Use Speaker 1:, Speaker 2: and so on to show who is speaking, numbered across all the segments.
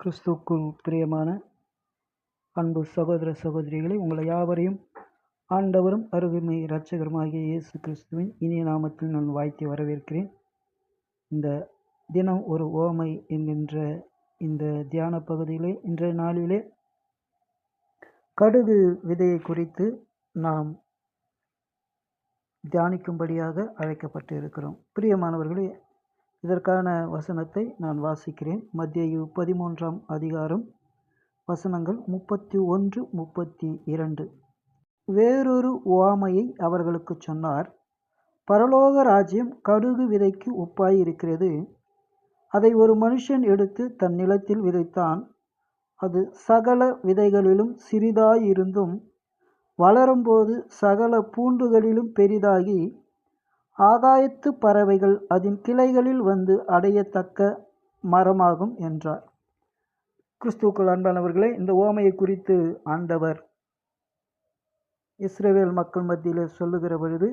Speaker 1: கிறிஸ்துவுக்குள் பிரியமான அன்பு சகோதர சகோதரிகளை உங்களை யாவரையும் ஆண்டவரும் அருமை இரட்சகருமாகிய இயேசு கிறிஸ்துவின் இனிய நாமத்தில் நான் வாழ்த்தி வரவேற்கிறேன். இந்த தினம் ஒரு ஓமை என்கின்ற இந்த தியான பகுதியிலே இன்றைய நாளிலே கடுகு விதையை குறித்து நாம் தியானிக்கும்படியாக அழைக்கப்பட்டு இருக்கிறோம் பிரியமானவர்களே இதற்கான வசனத்தை நான் வாசிக்கிறேன். மத்திய பதிமூன்றாம் அதிகாரம் வசனங்கள் முப்பத்தி ஒன்று முப்பத்தி இரண்டு வேறொரு உவாமையை அவர்களுக்கு சொன்னார். பரலோக ராஜ்யம் கடுகு விதைக்கு ஒப்பாய் இருக்கிறது அதை ஒரு மனுஷன் எடுத்து தன் நிலத்தில் விதைத்தான். அது சகல விதைகளிலும் சிறிதாயிருந்தும் வளரும்போது சகல பூண்டுகளிலும் பெரிதாகி ஆகாயத்து பறவைகள் அதன் கிளைகளில் வந்து அடையத்தக்க மரமாகும் என்றார். கிறிஸ்துக்கள் அன்பானவர்களே இந்த ஓமையை குறித்து ஆண்டவர் இஸ்ரேவேல் மக்கள் மத்தியில் சொல்லுகிற பொழுது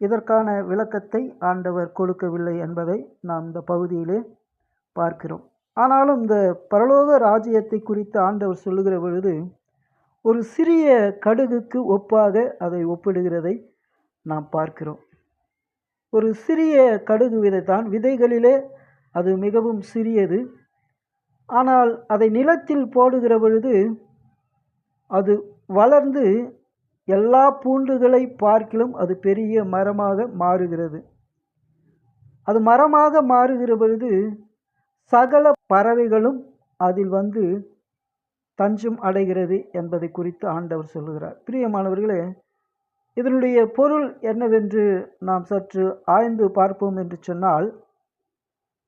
Speaker 1: இதற்கான விளக்கத்தை ஆண்டவர் கொடுக்கவில்லை என்பதை நாம் இந்த பகுதியிலே பார்க்கிறோம். ஆனாலும் இந்த பரலோக ராஜ்யத்தை குறித்து ஆண்டவர் சொல்லுகிற பொழுது ஒரு சிறிய கடுகுக்கு ஒப்பாக அதை ஒப்பிடுகிறதை நாம் பார்க்கிறோம். ஒரு சிறிய கடுகு விதை தான் விதைகளிலே அது மிகவும் சிறியது. ஆனால் அதை நிலத்தில் போடுகிற பொழுது அது வளர்ந்து எல்லா பூண்டுகளை பார்க்கிலும் அது பெரிய மரமாக மாறுகிறது. அது மரமாக மாறுகிற பொழுது சகல பறவைகளும் அதில் வந்து தஞ்சம் அடைகிறது என்பதை குறித்து ஆண்டவர் சொல்லுகிறார். பிரியமானவர்களே இதனுடைய பொருள் என்னவென்று நாம் சற்று ஆய்ந்து பார்ப்போம் என்று சொன்னால்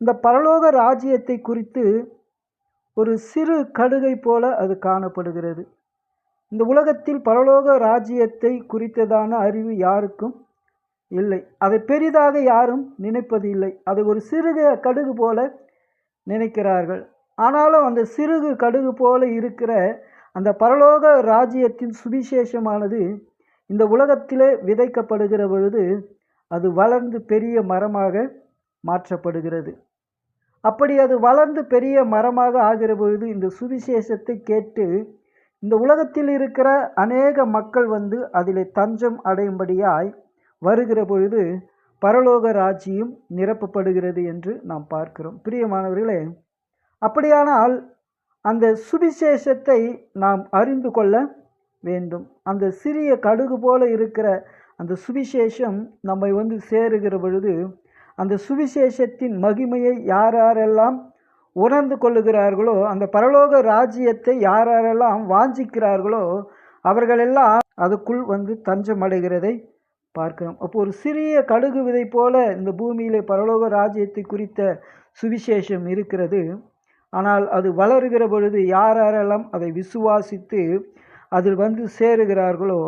Speaker 1: இந்த பரலோக ராஜ்யத்தை குறித்து ஒரு சிறு கடுகை போல அது காணப்படுகிறது. இந்த உலகத்தில் பரலோக ராஜ்யத்தை குறித்ததான அறிவு யாருக்கும் இல்லை. அதை பெரிதாக யாரும் நினைப்பது இல்லை. அதை ஒரு சிறுக கடுகு போல நினைக்கிறார்கள். ஆனாலும் அந்த சிறுகு கடுகு போல இருக்கிற அந்த பரலோக ராஜ்யத்தின் சுவிசேஷமானது இந்த உலகத்திலே விதைக்கப்படுகிற பொழுது அது வளர்ந்து பெரிய மரமாக மாற்றப்படுகிறது. அப்படி அது வளர்ந்து பெரிய மரமாக ஆகிற பொழுது இந்த சுவிசேஷத்தை கேட்டு இந்த உலகத்தில் இருக்கிற அநேக மக்கள் வந்து அதில் தஞ்சம் அடையும்படியாய் வருகிற பொழுது பரலோக ராஜ்யம் நிரப்பப்படுகிறது என்று நாம் பார்க்கிறோம். பிரியமானவர்களே அப்படியானால் அந்த சுவிசேஷத்தை நாம் அறிந்து கொள்ள வேண்டும். அந்த சிறிய கடுகு போல இருக்கிற அந்த சுவிசேஷம் நம்மை வந்து சேருகிற பொழுது அந்த சுவிசேஷத்தின் மகிமையை யார் யாரெல்லாம் உணர்ந்து கொள்ளுகிறார்களோ அந்த பரலோக ராஜ்யத்தை யார் யாரெல்லாம் வாஞ்சிக்கிறார்களோ அவர்களெல்லாம் அதுக்குள் வந்து தஞ்சம் அடைகிறதை பார்க்கிறோம். அப்போ ஒரு சிறிய கடுகு விதை போல இந்த பூமியிலே பரலோக ராஜ்யத்தை குறித்த சுவிசேஷம் இருக்கிறது. ஆனால் அது வளருகிற பொழுது யார் யாரெல்லாம் அதை விசுவாசித்து அதில் வந்து சேருகிறார்களோ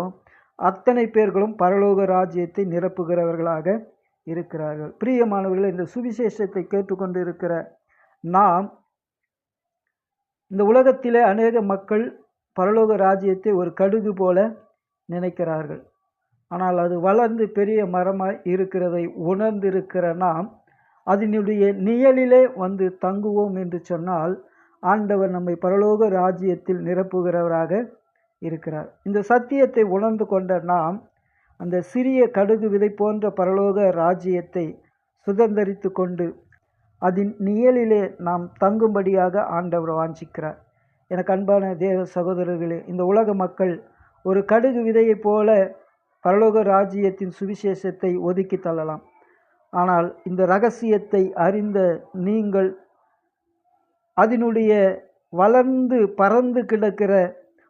Speaker 1: அத்தனை பேர்களும் பரலோக ராஜ்யத்தை நிரப்புகிறவர்களாக இருக்கிறார்கள். பிரியமானவர்கள் இந்த சுவிசேஷத்தை கேட்டுக்கொண்டு இருக்கிற நாம் இந்த உலகத்திலே அநேக மக்கள் பரலோக ராஜ்யத்தை ஒரு கடுகு போல நினைக்கிறார்கள். ஆனால் அது வளர்ந்து பெரிய மரமாய் இருக்கிறதை உணர்ந்திருக்கிற நாம் அதனுடைய நிழலிலே வந்து தங்குவோம் என்று சொன்னால் ஆண்டவர் நம்மை பரலோக ராஜ்யத்தில் நிரப்புகிறவராக இருக்கிறார். இந்த சத்தியத்தை உணர்ந்து கொண்ட நாம் அந்த சிறிய கடுகு விதை போன்ற பரலோக ராஜ்யத்தை சுதந்திரித்து கொண்டு அதன் நியலிலே நாம் தங்கும்படியாக ஆண்டவர் வாஞ்சிக்கிறார். எனக்கு அன்பான தேவ சகோதரர்களே இந்த உலக மக்கள் ஒரு கடுகு விதையைப் போல பரலோக ராஜ்யத்தின் சுவிசேஷத்தை ஒதுக்கி தள்ளலாம். ஆனால் இந்த ரகசியத்தை அறிந்த நீங்கள் அதனுடைய வளர்ந்து பறந்து கிடக்கிற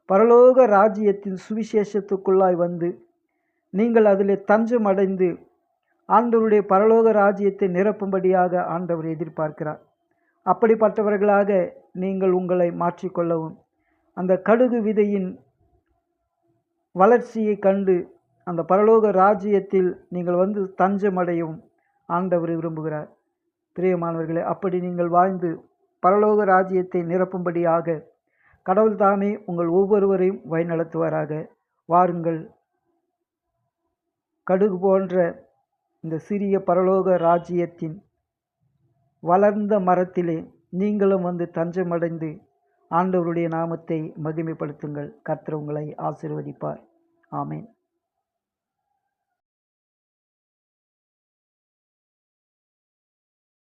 Speaker 1: பரலோக ராஜ்யத்தின் சுவிசேஷத்துக்குள்ளாய் வந்து நீங்கள் அதில் தஞ்சம் அடைந்து ஆண்டவருடைய பரலோக ராஜ்யத்தை நிரப்பும்படியாக ஆண்டவர் எதிர்பார்க்கிறார். அப்படிப்பட்டவர்களாக நீங்கள் உங்களை மாற்றிக்கொள்ளவும் அந்த கடுகு விதையின் வளர்ச்சியை கண்டு அந்த பரலோக ராஜ்யத்தில் நீங்கள் வந்து தஞ்சமடையவும் ஆண்டவர் விரும்புகிறார். பிரியமானவர்களே அப்படி நீங்கள் வாழ்ந்து பரலோக ராஜ்யத்தை நிரப்பும்படியாக கடவுள் தாமே உங்கள் ஒவ்வொருவரையும் வழிநடத்துவாராக. வாருங்கள். கடுகு போன்ற இந்த சிறிய பரலோக ராஜ்யத்தின் வளர்ந்த மரத்திலே நீங்களும் வந்து தஞ்சமடைந்து ஆண்டவருடைய நாமத்தை மகிமைப்படுத்துங்கள். கர்த்தர் உங்களை ஆசிர்வதிப்பார். ஆமேன்.